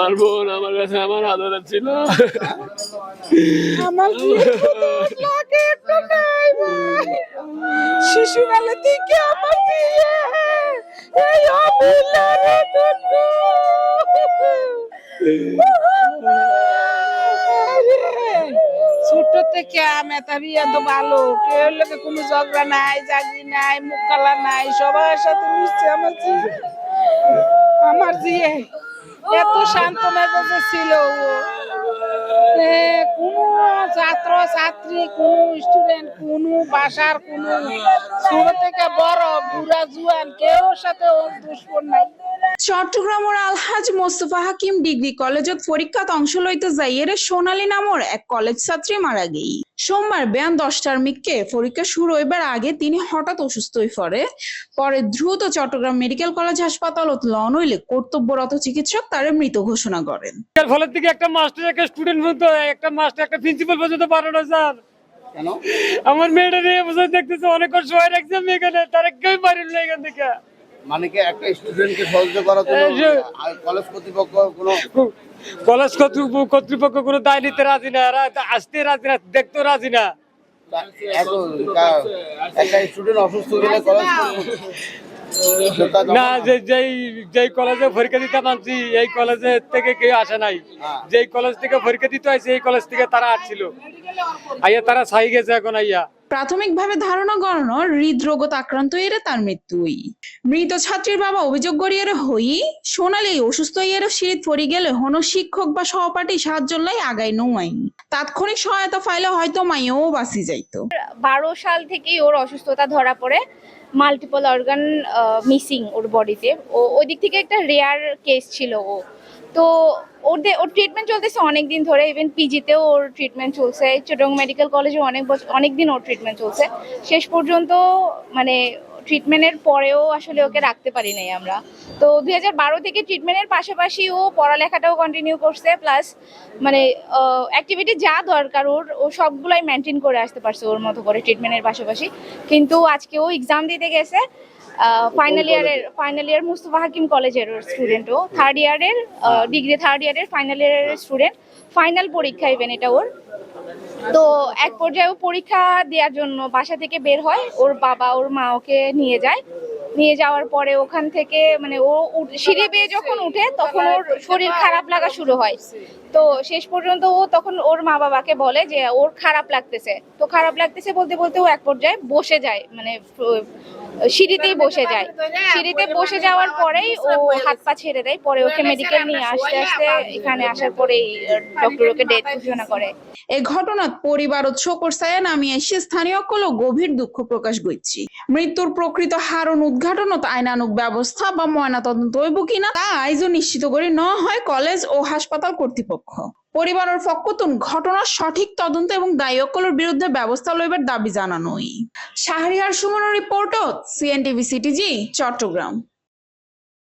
আমার বোন আমার কাছে আমার আদর ছিল। আমার নাই ভাই। শিশুকালে থেকে আমার বিয়ে। এই ছোট থেকে আমি তা বিয়ে তো ভালো। কেউ লোকে কোনো ঝগড়া নাই, জাগি নাই, মুখ কালা নাই। সবার সাথে মিশছে আমার আমার জিয়ে এত শান্ত মেজাজে ছিল ও কোনো ছাত্র, ছাত্রী, কোনো স্টুডেন্ট কোনো বাসার কোনো ছোট থেকে বড়, বুড়া, জুয়ান কেউ সাথে ওর দুশ্মন নাই। চট্টগ্রামের আলহাজ মোস্তফা হাকিম ডিগ্রি কলেজত পরীক্ষাত অংশ লইতে যাইয়ের সোনালী নামর এক কলেজ ছাত্রী মারা গেই। সোমবার বেয়ান দশটার মিককে পরীক্ষা শুরু হইবার আগে তিনি হঠাৎ অসুস্থ হয়ে পড়ে। পরে দ্রুত চট্টগ্রাম মেডিকেল কলেজ হাসপাতালত লন হইলে কর্তব্যরত চিকিৎসক তারে মৃত ঘোষণা করেন। ফলের থেকে একটা মাস্টার একটা স্টুডেন্ট পর্যন্ত একটা মাস্টার একটা প্রিন্সিপাল পর্যন্ত পারে না স্যার কেন? আমার মেয়েটা নিয়ে বসে দেখতেছে অনেক হয় এক্সাম এখানে তারা কেউ পারেন না এখান থেকে মানে কি একটা স্টুডেন্টকে সহযোগিতা করার জন্য কলেজ কর্তৃপক্ষ কোনো কলেজ কর্তৃপক্ষ কোনো দায় নিতে রাজি না আসতে রাজি না দেখতেও রাজি না। একটা স্টুডেন্ট অসুস্থ গেলে কলেজ না যে যেই যেই কলেজে পরীক্ষা দিতে মানছি এই কলেজে থেকে কেউ আসে নাই। হ্যাঁ। যেই কলেজ থেকে পরীক্ষা দিতে হয়েছে এই কলেজ থেকে তারা আসছিল। আইয়া তারা ছাই গেছে এখন আইয়া। প্রাথমিকভাবে ধারণা করানো হৃদরোগত আক্রান্ত এরে তার মৃত্যুই। মৃত ছাত্রীর বাবা অভিযোগ করিয়ারে হই, সোনালি অসুস্থ হইয়ারে সিঁড়িত পড়ি গেলে হন শিক্ষক বা সহপাঠী সাহায্য লাই আগাই নৌমাই তাৎক্ষণিক সহায়তা পাইলে হয়তো মাইও বাঁচি যাইতো। বারো সাল থেকেই ওর অসুস্থতা ধরা পড়ে মাল্টিপল অর্গান মিসিং ওর বডিতে ও ওই দিক থেকে একটা রেয়ার কেস ছিল ও। তো ওদের ওর ট্রিটমেন্ট চলতেছে অনেক দিন ধরে ইভেন পিজিতেও ওর ট্রিটমেন্ট চলছে। চট্টগ্রাম মেডিকেল কলেজে অনেক বছর অনেক দিন ওর ট্রিটমেন্ট চলছে। শেষ পর্যন্ত মানে ট্রিটমেন্টের পরেও আসলে ওকে রাখতে পারি নাই আমরা। তো দুই হাজার বারো থেকে ট্রিটমেন্টের পাশাপাশি ও পড়ালেখাটাও কন্টিনিউ করছে প্লাস মানে অ্যাক্টিভিটি যা দরকার ওর ও সবগুলাই মেনটেন করে আসতে পারছে ওর মতো করে ট্রিটমেন্টের পাশাপাশি। কিন্তু আজকে ও এক্সাম দিতে গেছে ফাইনাল ইয়ারের ফাইনাল ইয়ার মুস্তফা হাকিম কলেজের ওর স্টুডেন্ট ও। থার্ড ইয়ারের ডিগ্রি থার্ড ইয়ারের ফাইনাল ইয়ারের স্টুডেন্ট ফাইনাল পরীক্ষা ইভেন এটা ওর। তো এক পর্যায়ে পরীক্ষা দেওয়ার জন্য বাসা থেকে বের হয়, ওর বাবা, ওর মা ওকে নিয়ে যায়। নিয়ে যাওয়ার পরে ওখান থেকে মানে ও সিঁড়ি বেয়ে যখন উঠে, তখন ওর শরীর খারাপ লাগা শুরু হয়। তো শেষ পর্যন্ত ও তখন ওর মা বাবাকে বলে যে, ওর খারাপ লাগতেছে। তো খারাপ লাগতেছে বলতে বলতে ও এক পর্যায়ে বসে যায় মানে সিঁড়িতেই বসে যায়। সিঁড়িতে বসে যাওয়ার পরেই ও হাত পা ছেড়ে দেয়, পরে ওকে মেডিকেল নিয়ে আসতে আসতে এখানে আসার পরেই ডক্টর ওকে ডেথ ঘোষণা করে। এ ঘটনাত পরিবার ও শোকর নামি এসে স্থানীয় কল গভীর দুঃখ প্রকাশ করছি। মৃত্যুর প্রকৃত হারণ উদ্ঘাটনত আইনানুক ব্যবস্থা বা ময়না তদন্ত হইব কিনা তা আইজও নিশ্চিত করে ন হয় কলেজ ও হাসপাতাল কর্তৃপক্ষ। পরিবারের ফকতুন ঘটনার সঠিক তদন্ত এবং দায়ীসকলের বিরুদ্ধে ব্যবস্থা লইবার দাবি জানানোই। শাহরিয়ার সুমন রিপোর্টত সিএনটিভি সিটিজি চট্টগ্রাম।